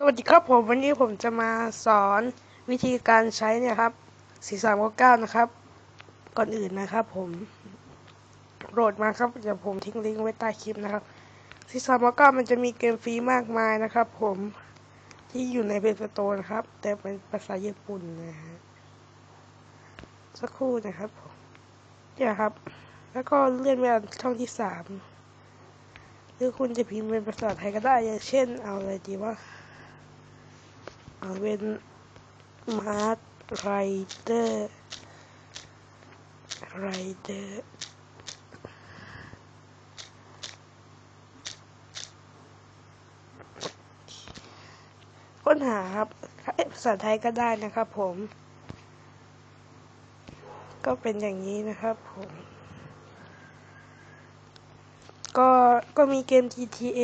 สวัสดีครับผมวันนี้ผมจะมาสอนวิธีการใช้เนี่ยครับ 4399 นะครับ ก่อนอื่นนะครับผมโหลดมาครับเดี๋ยวผมทิ้งลิงก์ไว้ใต้คลิปนะครับ 4399 มันจะมีเกมฟรีมากมายนะครับ ผมที่อยู่ในเพจสโตร์นะครับ แต่เป็นภาษาญี่ปุ่นนะฮะสักครู่นะครับผมเนี่ยครับ แล้วก็เลื่อนไปช่องที่สามหรือคุณจะพิมพ์เป็นภาษาไทยก็ได้อย่างเช่น เอาอะไรดีว่า เป็นมาร์ไรเดอร์ไรเดอร์ค้นหาครับภาษาไทยก็ได้นะครับผม ก็เป็นอย่างนี้นะครับผม ก็ก็มีเกม GTA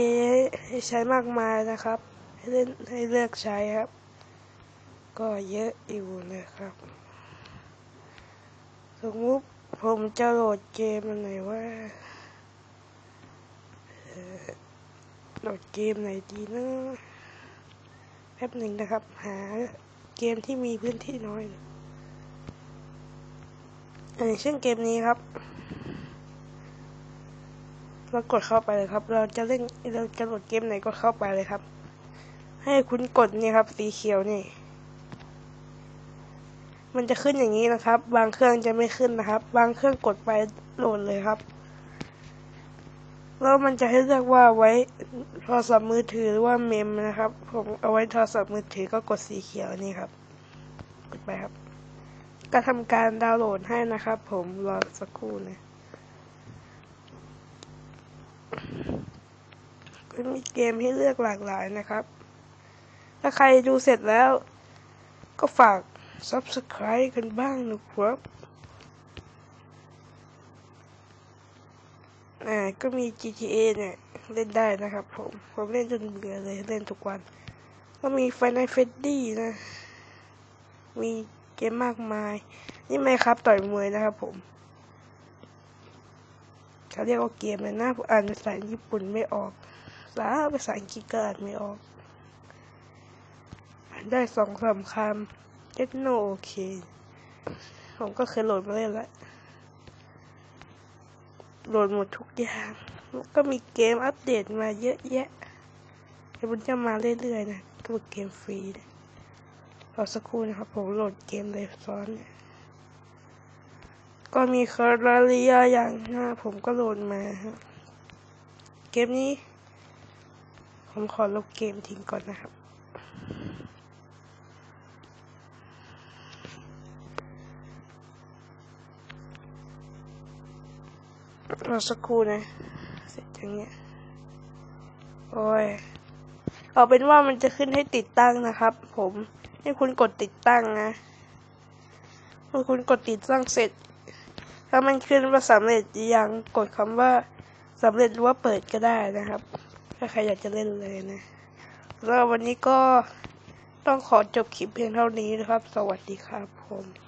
ให้ใช้มากมายนะครับ ให้เล่นให้เลือกใช้ครับ ก็เยอะอยู่นะครับ สมมุติผมจะโหลดเกมอันไหนว่าโหลดเกมไหนดีนะแป๊บหนึ่งนะครับ หาเกมที่มีพื้นที่น้อยอย่างเช่นเกมนี้ครับ เรากดเข้าไปเลยครับ เราจะเล่นเราจะโหลดเกมไหนก็เข้าไปเลยครับ ให้คุณกดนี่ครับ สีเขียวนี่ มันจะขึ้นอย่างนี้นะครับ บางเครื่องจะไม่ขึ้นนะครับ บางเครื่องกดไปโหลดเลยครับ แล้วมันจะให้เลือกว่าไว้โทรศัพท์มือถือหรือว่าเมมนะครับ ผมเอาไว้โทรศัพท์มือถือก็กดสีเขียวนี่ครับ กดไปครับ ก็ทำการดาวน์โหลดให้นะครับ ผมรอสักครู่นะก็มีเกมให้เลือกหลากหลายนะครับ ถ้าใครดูเสร็จแล้ว ก็ฝาก subscribe กันบ้างนะครับอ่าก็มี GTA เนี่ย เล่นได้นะครับผม ผมเล่นจนเบื่อเลย เล่นทุกวัน ก็มี Final Freddy นะ มีเกมมากมาย นี่ไหมครับต่อยมวยนะครับผมเขาเรียกว่าเกมเลยนะผมอ่านภาษาญี่ปุ่นไม่ออกภาษาภาษาอังกฤษก็อ่านไม่ออก ได้สองสามคำ เจ็ดโนโอเค ผมก็เคยโหลดมาเล่นแล้วโหลดหมดทุกอย่างแล้วก็มีเกมอัปเดตมาเยอะแยะเดี๋ยวมันจะมาเรื่อยๆนะก็เป็นเกมฟรีนะรอสักครู่นะครับ ผมโหลดเกมเลยซ้อนก็มีคาราเรียอย่างนะผมก็โหลดมาเกมนี้ ผมขอลบเกมทิ้งก่อนนะครับ รอสักครู่นะเสร็จอย่างเงี้ยโอ้ยเอาเป็นว่ามันจะขึ้นให้ติดตั้งนะครับ ผมให้คุณกดติดตั้งนะเมื่อคุณกดติดตั้งเสร็จ ถ้ามันขึ้นว่าสำเร็จยังกดคำว่าสำเร็จหรือว่าเปิดก็ได้นะครับ ถ้าใครอยากจะเล่นเลยนะแล้ววันนี้ก็ต้องขอจบคลิปเพียงเท่านี้นะครับ สวัสดีครับผม